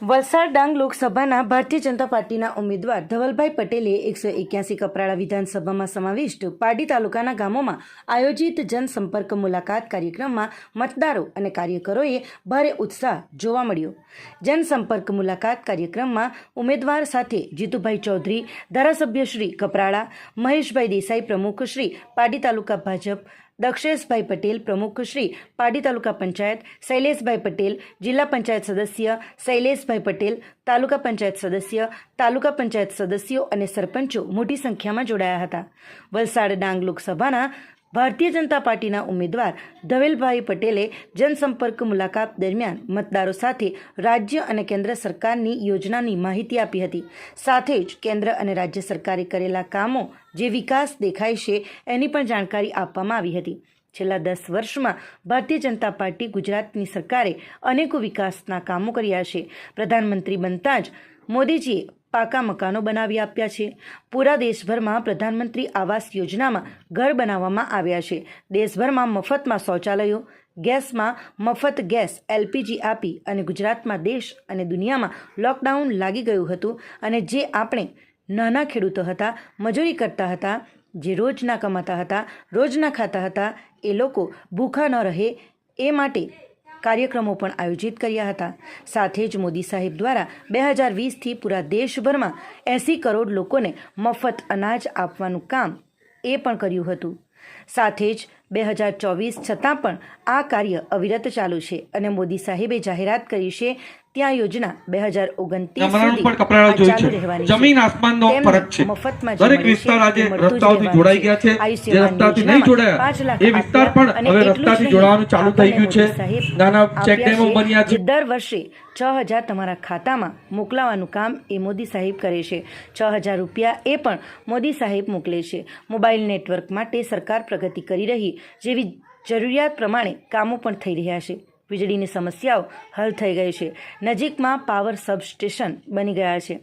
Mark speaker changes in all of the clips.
Speaker 1: વલસાડ ડાંગ લોકસભાના ભારતીય જનતા પાર્ટીના ઉમેદવાર ધવલભાઈ પટેલે એકસો એક્યાસી કપરાડા વિધાનસભામાં સમાવિષ્ટ પારડી તાલુકાના ગામોમાં આયોજિત જનસંપર્ક મુલાકાત કાર્યક્રમમાં મતદારો અને કાર્યકરોએ ભારે ઉત્સાહ જોવા મળ્યો. જનસંપર્ક મુલાકાત કાર્યક્રમમાં ઉમેદવાર સાથે જીતુભાઈ ચૌધરી, ધારાસભ્ય શ્રી કપરાડા, મહેશભાઈ દેસાઈ પ્રમુખ શ્રી પારડી તાલુકા ભાજપ દક્ષેશભાઈ પટેલ પ્રમુખ શ્રી પાડી તાલુકા પંચાયત શૈલેષભાઈ પટેલ જિલ્લા પંચાયત સદસ્ય શૈલેષભાઈ પટેલ તાલુકા પંચાયત સદસ્ય તાલુકા પંચાયત સદસ્યો અને સરપંચો મોટી સંખ્યામાં જોડાયા હતા વલસાડ ડાંગ લોકસભાના ભારતીય જનતા પાર્ટીના ઉમેદવાર ધવેલભાઈ પટેલે જનસંપર્ક મુલાકાત દરમિયાન મતદારો સાથે રાજ્ય અને કેન્દ્ર સરકારની યોજનાની માહિતી આપી હતી. સાથે જ કેન્દ્ર અને રાજ્ય સરકારે કરેલા કામો જે વિકાસ દેખાય છે એની પણ જાણકારી આપવામાં આવી હતી. છેલ્લા દસ વર્ષમાં ભારતીય જનતા પાર્ટી ગુજરાતની સરકારે અનેકો વિકાસના કામો કર્યા છે. પ્રધાનમંત્રી બનતા જ મોદીજીએ પાકા મકાનો બનાવી આપ્યા છે. પૂરા દેશભરમાં પ્રધાનમંત્રી આવાસ યોજનામાં ઘર બનાવવામાં આવ્યા છે. દેશભરમાં મફતમાં શૌચાલયો, ગેસમાં મફત ગેસ, એલપીજી આપી અને ગુજરાતમાં દેશ અને દુનિયામાં લોકડાઉન લાગી ગયું હતું અને જે આપણે નાના ખેડૂતો હતા, મજૂરી કરતા હતા, જે રોજના કમાતા હતા, રોજના ખાતા હતા, એ લોકો ભૂખા ન રહે, એ માટે કાર્યક્રમો પણ આયોજિત કર્યા હતા. સાથે જ મોદી સાહેબ દ્વારા બે હજાર વીસથી પૂરા દેશભરમાં એંસી કરોડ લોકોને મફત અનાજ આપવાનું કામ એ પણ કર્યું હતું. સાથે જ બે હજાર ચોવીસ છતાં પણ આ કાર્ય અવિરત ચાલુ છે અને મોદી સાહેબે જાહેરાત કરી છે ત્યાં યોજના બે હજાર ઓગણત્રીસ સુધી રહેવાની
Speaker 2: જમીન આસમાનનો ફરક છે.
Speaker 1: મફતમાં
Speaker 2: દરેક વિસ્તાર આજે રસ્તાઓથી જોડાઈ ગયા છે. જે રસ્તાથી નહીં જોડાયા, એ વિસ્તાર પણ હવે રસ્તાથી જોડાવાનું ચાલુ થઈ ગયું છે. નાના ચેક
Speaker 1: ડેમો
Speaker 2: બન્યા છે.
Speaker 1: દર વર્ષે છ હજાર તમારા ખાતામાં મોકલાવાનું કામ એ મોદી સાહેબ કરે છે. છ હજાર રૂપિયા એ પણ મોદી સાહેબ મોકલે છે. મોબાઈલ નેટવર્ક માટે સરકાર પ્રગતિ કરી રહી જેવી જરૂરિયાત પ્રમાણે કામો પણ થઈ રહ્યા છે. વીજળીની સમસ્યાઓ હલ થઈ ગઈ છે. નજીકમાં પાવર સબસ્ટેશન બની ગયા છે.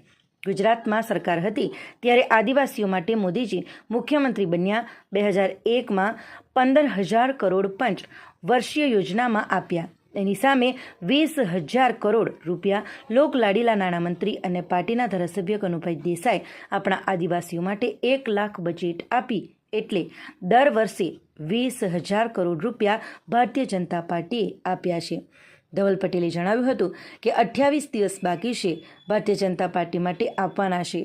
Speaker 1: ગુજરાતમાં સરકાર હતી ત્યારે આદિવાસીઓ માટે મોદીજી મુખ્યમંત્રી બન્યા બે હજાર એકમાં પંદર હજાર કરોડ પંચ વર્ષીય યોજનામાં આપ્યા. એની સામે વીસ હજાર કરોડ રૂપિયા લોકલાડીલા નાણામંત્રી અને પાર્ટીના ધારાસભ્ય કનુભાઈ દેસાઈ આપણા આદિવાસીઓ માટે એક લાખ બજેટ આપી એટલે દર વર્ષે વીસ હજાર કરોડ રૂપિયા ભારતીય જનતા પાર્ટીએ આપ્યા છે. ધવલ પટેલે જણાવ્યું હતું કે અઠ્યાવીસ દિવસ બાકી છે ભારતીય જનતા પાર્ટી માટે આપવાના છે.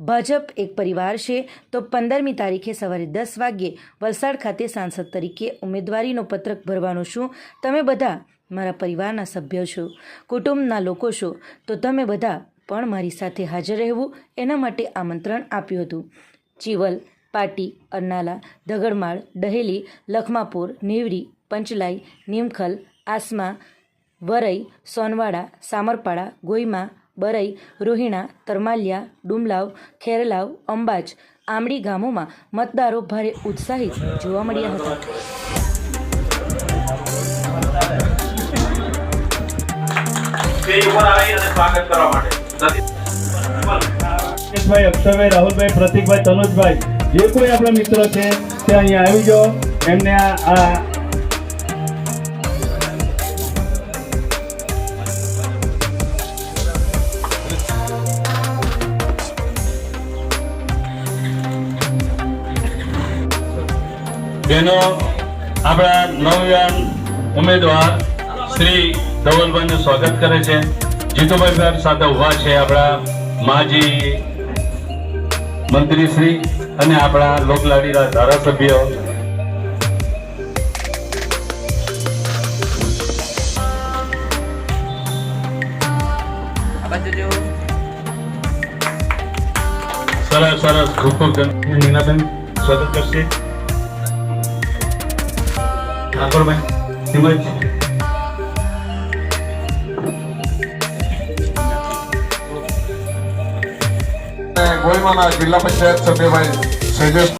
Speaker 1: ભાજપ એક પરિવાર છે તો પંદરમી તારીખે સવારે દસ વાગ્યે વલસાડ ખાતે સાંસદ તરીકે ઉમેદવારીનો પત્રક ભરવાનું છું. તમે બધા મારા પરિવારના સભ્યો છો, કુટુંબના લોકો છો, તો તમે બધા પણ મારી સાથે હાજર રહેવું એના માટે આમંત્રણ આપ્યું હતું. ચીવલ પાટી, અરનાલા, ધગડમાળ, ડહેલી, લખમાપુર નેવરી પંચલાઈ, નીમખલ, આસમા, વરઈ, સોનવાડા, સામરપાડા, ગોઈમા, બરઈ, રોહિણા, તરમાલિયા, ડુમલાવ, ખેરલાવ, અંબાજ આમડી ગામોમાં મતદારો ભારે ઉત્સાહિત જોવા મળ્યા હતા.
Speaker 3: સ્વાગત કરવા માટે
Speaker 4: રાહુલભાઈ, પ્રતિકભાઈ તનુજભાઈ જે કોઈ આપણા મિત્રો છે, તે અહીંયા આવી જાઓ. એમને આ
Speaker 5: બહેનો આપણા નવયાન ઉમેદવાર શ્રી ધવલભાઈનું સ્વાગત કરે છે. જીતુભાઈ સાહેબ સાથે ઊભા છે આપણા માજી મંત્રી શ્રી અને આપણા લોકલાડીના ધારાસભ્ય. સરસ સરસ. ખૂબ ખૂબ નીનાબેન સ્વાગત કરશે. ઠાકોરભાઈ તેમજ
Speaker 6: ગોળીમાના જિલ્લા પંચાયત સભ્યભાઈ શૈલેષ